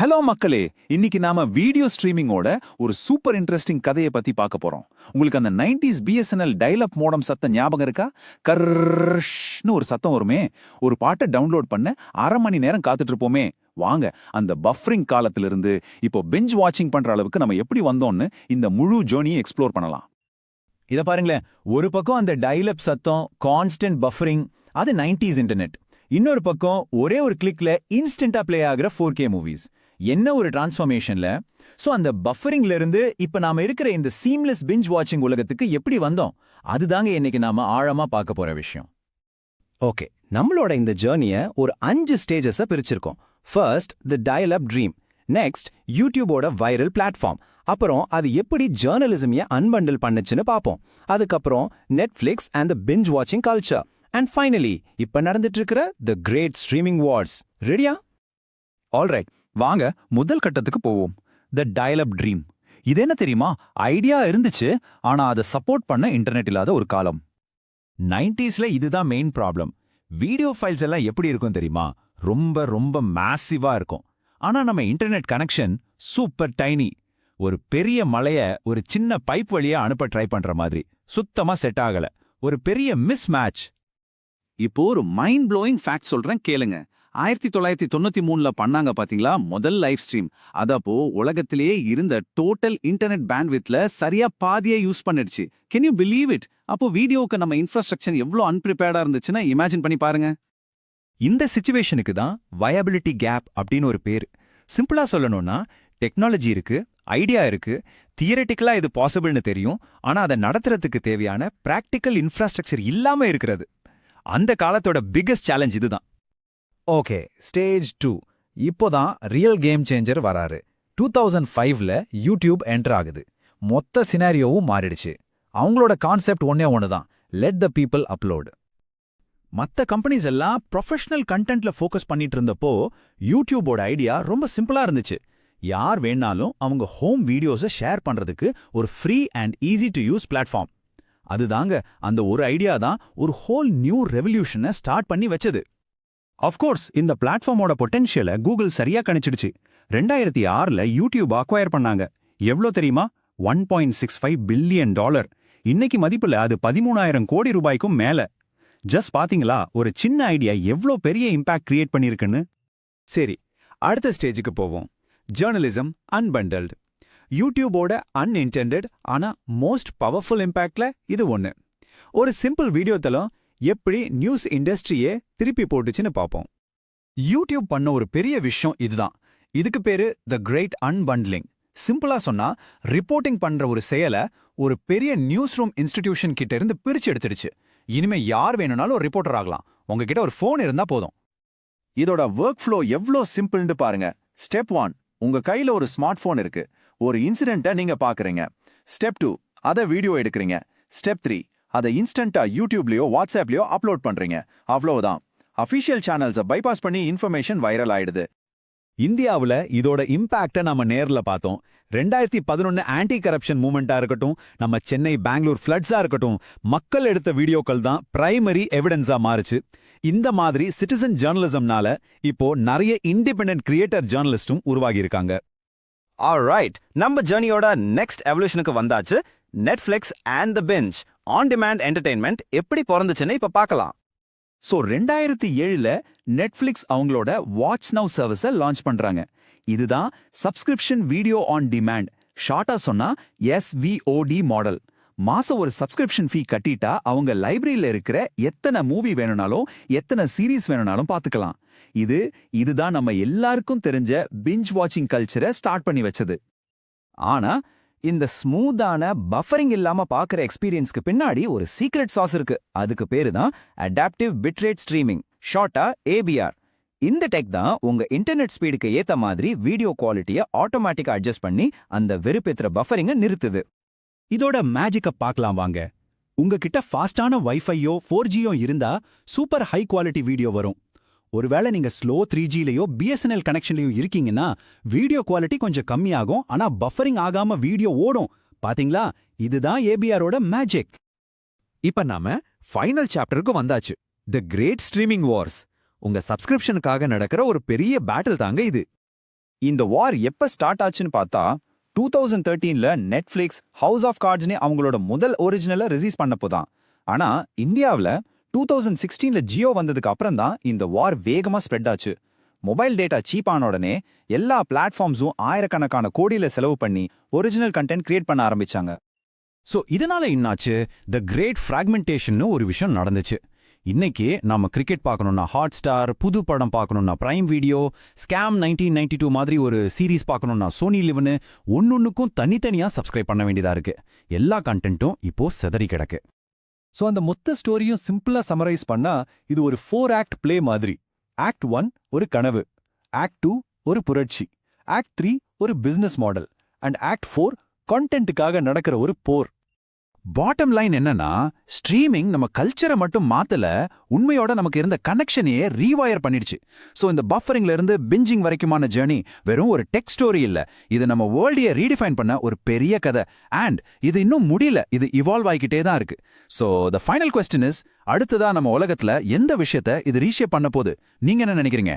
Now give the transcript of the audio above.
Hello மக்களே. இன்னைக்கு நாம வீடியோ ஸ்ட்ரீமிங்கோட ஒரு சூப்பர் இன்ட்ரெஸ்டிங் கதையை பத்தி பார்க்க போறோம். உங்களுக்கு அந்த 90s பிஎஸ்என்எல் டைலப் மோடம் சத்தம் ஞாபகம் இருக்கா? கர்ஷ்னு ஒரு சத்தம் வருமே. ஒரு பாட்டை டவுன்லோட் பண்ண அரை மணி நேரம் காத்துட்டு இருப்போமே. வாங்க அந்த பஃபரிங் காலத்திலிருந்து இப்போ பெஞ்ச் வாட்சிங் பண்ற அளவுக்கு நம்ம எப்படி வந்தோம்னு இந்த முழு ஜோனியை எக்ஸ்ப்ளோர் பண்ணலாம். இத பாருங்களேன். ஒரு பக்கம் அந்த டைலப் சத்தம் கான்ஸ்டன்ட் பஃபரிங் அது 90s இன்டர்நெட் இன்னொரு பக்கம் ஒரே ஒரு கிளிக்ல இன்ஸ்டன்டா பிளே ஆகுற ஃபோர் கே மூவிஸ் என்ன ஒரு டிரான்ஸ்ஃபர்மேஷன்ல சோ அந்த பஃபரிங்ல இருந்து இப்ப நாம இருக்கிற இந்த சீம்லெஸ் பிஞ்ச் வாட்சிங் உலகத்துக்கு எப்படி வந்தோம்? அதுதாங்க இன்னைக்கு நாம ஆழமா பார்க்க போற விஷயம். ஓகே. நம்மளோட இந்த ஜேர்னியை ஒரு அஞ்சு ஸ்டேஜஸை பிரிச்சிருக்கோம். First the dial up dream next யூடியூபோட viral platform அப்புறம் அது எப்படி ஜேர்னலிசமைய அன்பண்டில் பண்ணுச்சுன்னு பார்ப்போம். அதுக்கப்புறம் நெட்ஃப்ளிக்ஸ் அண்ட் த பிஞ்ச் வாட்சிங் கல்ச்சர் அண்ட் ஃபைனலி இப்ப நடந்துட்டு இருக்கிற த கிரேட் ஸ்ட்ரீமிங் வார்ஸ் ரெடியா ஆல்ரைட் வாங்க முதல் கட்டத்துக்கு போவோம். த டயலப் ட்ரீம் இது என்ன தெரியுமா? ஐடியா இருந்துச்சு ஆனா அதை சப்போர்ட் பண்ண இன்டர்நெட் இல்லாத ஒரு காலம். 90ஸ்ல இதுதான் மெயின் ப்ராப்ளம் வீடியோ ஃபைல்ஸ் எல்லாம் எப்படி இருக்கும் தெரியுமா? ரொம்ப ரொம்ப மேசிவா இருக்கும். ஆனா நம்ம இன்டர்நெட் கனெக்ஷன் சூப்பர் டைனி ஒரு பெரிய மலைய ஒரு சின்ன பைப் வழியா அனுப்ப ட்ரை பண்ற மாதிரி. சுத்தமா செட் ஆகல. ஒரு பெரிய மிஸ் மேட்ச் இப்போ ஒரு மைண்ட் ப்ளோயிங் ஃபேக்ட் சொல்றேன் கேளுங்க. ஆயிரத்தி தொள்ளாயிரத்தி தொண்ணூத்தி மூணுல பண்ணாங்க பாத்தீங்களா? முதல் லைவ் ஸ்ட்ரீம் அதப்போ உலகத்திலேயே இருந்த டோட்டல் இன்டர்நெட் பேண்ட்வித்ல சரியா பாதியை யூஸ் பண்ணிடுச்சு. கேன் யூ பிலீவ் இட் அப்போ வீடியோக்கு நம்ம இன்ஃப்ராஸ்ட்ரக்சர் எவ்வளவு அன்பிரிப்பேர்டா இருந்துச்சுன்னா இமேஜின் பண்ணி பாருங்க. இந்த சிச்சுவேஷனுக்கு தான் வயபிலிட்டி கேப் அப்படின்னு ஒரு பேர். சிம்பிளா சொல்லணும்னா டெக்னாலஜி இருக்கு ஐடியா இருக்கு தியரட்டிக்கலா இது பாசிபிள்னு தெரியும். ஆனா அதை நடத்துறதுக்கு தேவையான பிராக்டிக்கல் இன்ஃப்ராஸ்ட்ரக்சர் இல்லாம இருக்கிறது. அந்த காலத்தோட பிக்கஸ்ட் சேலஞ்ச் இதுதான். ஓகே ஸ்டேஜ் டூ இப்போதான் ரியல் கேம் சேஞ்சர் வராரு. டூ தௌசண்ட் ஃபைவ்ல யூடியூப் என்டர் ஆகுது. மொத்த சினாரியோவும் மாறிடுச்சு. அவங்களோட கான்செப்ட் ஒன்னே ஒன்று தான் லெட் த பீப்புள் அப்லோடு மத்த கம்பெனிஸ் எல்லாம் ப்ரொஃபஷனல் கண்டென்ட்ல ஃபோக்கஸ் பண்ணிட்டு இருந்தப்போ யூடியூபோட ஐடியா ரொம்ப சிம்பிளா இருந்துச்சு. யார் வேணாலும் அவங்க ஹோம் வீடியோஸை ஷேர் பண்றதுக்கு ஒரு free and easy to use platform அதுதாங்க அந்த ஒரு ஐடியா தான் ஒரு ஹோல் நியூ ரெவல்யூஷனை ஸ்டார்ட் பண்ணி வச்சது. அஃப்கோர்ஸ் இந்த பிளாட்ஃபார்மோட பொட்டென்ஷியலை கூகுள் சரியா கணிச்சிடுச்சு. ரெண்டாயிரத்தி ஆறுல யூடியூப் அக்வயர் பண்ணாங்க. எவ்வளோ தெரியுமா? One point six five billion dollar இன்னைக்கு மதிப்புல அது பதிமூணாயிரம் கோடி ரூபாய்க்கும் மேல. ஜஸ்ட் பாத்தீங்களா? ஒரு சின்ன ஐடியா எவ்வளோ பெரிய இம்பாக்ட் கிரியேட் பண்ணியிருக்குன்னு சரி அடுத்த ஸ்டேஜுக்கு போவோம். ஜேர்னலிசம் அன்பண்டல்டு யூடியூபோட அன்இன்டெண்டட் ஆனா மோஸ்ட் பவர்ஃபுல் இம்பேக்ட்ல இது ஒன்று ஒரு சிம்பிள் வீடியோ தளம் எப்படி நியூஸ் இண்டஸ்ட்ரியே திருப்பி போட்டுச்சுன்னு பார்ப்போம். யூடியூப் பண்ண ஒரு பெரிய விஷயம் இதுதான். இதுக்கு பேரு த கிரேட் அன்பண்ட்லிங் சிம்பிளா சொன்னா ரிப்போர்ட்டிங் பண்ற ஒரு செயலை ஒரு பெரிய நியூஸ் ரூம் இன்ஸ்டிடியூஷன் கிட்ட இருந்து பிரிச்சு எடுத்துடுச்சு. இனிமே யார் வேணும்னாலும் ஒரு ரிப்போர்ட்டர் ஆகலாம். உங்ககிட்ட ஒரு ஃபோன் இருந்தா போதும். இதோட ஒர்க் ஃப்ளோ எவ்வளோ சிம்பிள்னு பாருங்க. ஸ்டெப் ஒன் உங்க கையில ஒரு ஸ்மார்ட் ஃபோன் இருக்கு. ஒரு இன்சிடென்ட்டை நீங்க பாக்குறீங்க. ஸ்டெப் டூ அதை வீடியோ எடுக்கிறீங்க. ஸ்டெப் த்ரீ அதை இன்ஸ்டன்ட்டா யூடியூப்லயோ வாட்ஸ்அப்லயோ அப்லோட் பண்றீங்க. அவ்வளவுதான் அஃபிஷியல் சேனல்ஸை பைபாஸ் பண்ணி இன்ஃபர்மேஷன் வைரல் ஆயிடுது. இந்தியாவுல இதோட இம்பாக்ட நாம நேர்ல பார்த்தோம். ரெண்டாயிரத்தி பதினொன்னு ஆன்டி கரப்ஷன் மூமெண்டா இருக்கட்டும் நம்ம சென்னை பெங்களூர் ஃப்ளட்ஸா இருக்கட்டும் மக்கள் எடுத்த வீடியோக்கள் தான் பிரைமரி எவிடன்ஸா மாறுச்சு. இந்த மாதிரி சிட்டிசன் ஜேர்னலிசம்னால இப்போ நிறைய இண்டிபெண்டன்ட் கிரியேட்டர் ஜேர்னலிஸ்டும் உருவாகி இருக்காங்க. ரைட் நம்ம ஜேர்னியோட நெக்ஸ்ட் எவல்யூஷனுக்கு வந்தாச்சு. Netflix and the binge on demand entertainment எப்படி பிறந்துச்சுன்னு இப்ப பார்க்கலாம். ஸோ ரெண்டாயிரத்தி ஏழுல நெட்ஃப்ளிக்ஸ் அவங்களோட வாட்ச் நவ் சர்வீஸை லான்ச் பண்றாங்க. இதுதான் சப்ஸ்கிரிப்ஷன் வீடியோ ஆன் டிமாண்ட் ஷார்ட்டா சொன்னா எஸ்விஓடி மாடல் மாசம் ஒரு சப்ஸ்கிரிப்ஷன் ஃபீ கட்டிட்டா அவங்க லைப்ரரியில் இருக்கிற எத்தனை மூவி வேணும்னாலும் எத்தனை சீரீஸ் வேணும்னாலும் பார்த்துக்கலாம். இது இதுதான் நம்ம எல்லாருக்கும் தெரிஞ்ச பிஞ்ச் வாட்சிங் கல்ச்சரை ஸ்டார்ட் பண்ணி வச்சது. ஆனா இந்த ஸ்மூத்தான பஃபரிங் இல்லாம பாக்குற எக்ஸ்பீரியன்ஸ்க்கு பின்னாடி ஒரு சீக்ரெட் சாஸ் இருக்கு. அதுக்கு பேரு தான் அடாப்டிவ் பிட்ரேட் ஸ்ட்ரீமிங் ஷார்ட்டா ஏபிஆர் இந்த டெக் தான் உங்க இன்டர்நெட் ஸ்பீடுக்கு ஏத்த மாதிரி வீடியோ குவாலிட்டியை ஆட்டோமேட்டிக்கா அட்ஜஸ்ட் பண்ணி அந்த வெறுப்பேத்துற பஃபரிங்க நிறுத்துது. இதோட மேஜிக்க பார்க்கலாம் வாங்க. உங்ககிட்ட ஃபாஸ்டான வைஃபையோ ஃபோர் ஜியோ இருந்தா சூப்பர் ஹை குவாலிட்டி வீடியோ வரும். ஒருவேளை நீங்க ஸ்லோ த்ரீ ஜிலையோ பிஎஸ்என்எல் கனெக்ஷன்லயோ இருக்கீங்கன்னா வீடியோ குவாலிட்டி கொஞ்சம் கம்மியாகும் ஆனா பஃபரிங் ஆகாம வீடியோ ஓடும். பாத்தீங்களா? இதுதான் ஏபிஆரோட மேஜிக் இப்ப நாம ஃபைனல் சாப்டருக்கு வந்தாச்சு. தி கிரேட் ஸ்ட்ரீமிங் வார்ஸ் உங்க சப்ஸ்கிரிப்ஷனுக்காக நடக்கிற ஒரு பெரிய பேட்டில் தாங்க இது. இந்த வார் எப்ப ஸ்டார்ட் ஆச்சுன்னு பார்த்தா டூ தௌசண்ட் தேர்ட்டீன்ல நெட்ஃபிளிக்ஸ் ஹவுஸ் ஆஃப் கார்ட்ஸ்னே அவங்களோட முதல் ஒரிஜினலை ரிலீஸ் பண்ணப்போ தான் ஆனா இந்தியாவில் டூ தௌசண்ட் சிக்ஸ்டீன்ல ஜியோ வந்ததுக்கு அப்புறம் தான் இந்த வார் வேகமா ஸ்ப்ரெட் ஆச்சு. மொபைல் டேட்டா சீப் ஆன உடனே எல்லா பிளாட்ஃபார்ம்ஸும் ஆயிரக்கணக்கான கோடியில் செலவு பண்ணி ஒரிஜினல் கண்டென்ட் கிரியேட் பண்ண ஆரம்பிச்சாங்க. சோ இதனால என்னாச்சு? த கிரேட் ஃப்ராக்மெண்டேஷன் ஒரு விஷயம் நடந்துச்சு. இன்னைக்கு நாம கிரிக்கெட் பார்க்கணும்னா ஹாட் ஸ்டார் புது படம் பார்க்கணும்னா Prime Video Scam nineteen ninety two மாதிரி ஒரு சீரீஸ் பார்க்கணும்னா சோனி லிவனு ஒன்னொன்னுக்கும் தனித்தனியா சப்ஸ்கிரைப் பண்ண வேண்டியதா இருக்கு. எல்லா கண்டென்ட்டும் இப்போ செதறி கிடக்கு. சோ அந்த மொத்த ஸ்டோரியும் சிம்பிளா சமரைஸ் பண்ணா இது ஒரு ஃபோர் ஆக்ட் பிளே மாதிரி. ஆக்ட் ஒன் ஒரு கனவு. ஆக்ட் டூ ஒரு புரட்சி. ஆக்ட் த்ரீ ஒரு business model and act four கான்டென்ட்டுக்காக நடக்கிற ஒரு போர். பாட்டம் லைன் என்னன்னா ஸ்ட்ரீமிங் நம்ம கல்ச்சரை மட்டும் மாத்தல உண்மையோட நமக்கு இருந்த கனெக்ஷனையே ரீவயர் பண்ணிடுச்சு. ஸோ இந்த பஃபரிங்ல இருந்து பிஞ்சிங் வரைக்குமான ஜேர்னி வெறும் ஒரு டெக் ஸ்டோரி இல்ல. இது நம்ம வேர்ல்டையே ரீடிஃபைன் பண்ண ஒரு பெரிய கதை. அண்ட் இது இன்னும் முடியல. இது இவால்வ் ஆகிக்கிட்டே தான் இருக்கு. So the final question is அடுத்ததா நம்ம உலகத்துல எந்த விஷயத்த இது ரீஷேப் பண்ண போகுது? நீங்க என்ன நினைக்கிறீங்க?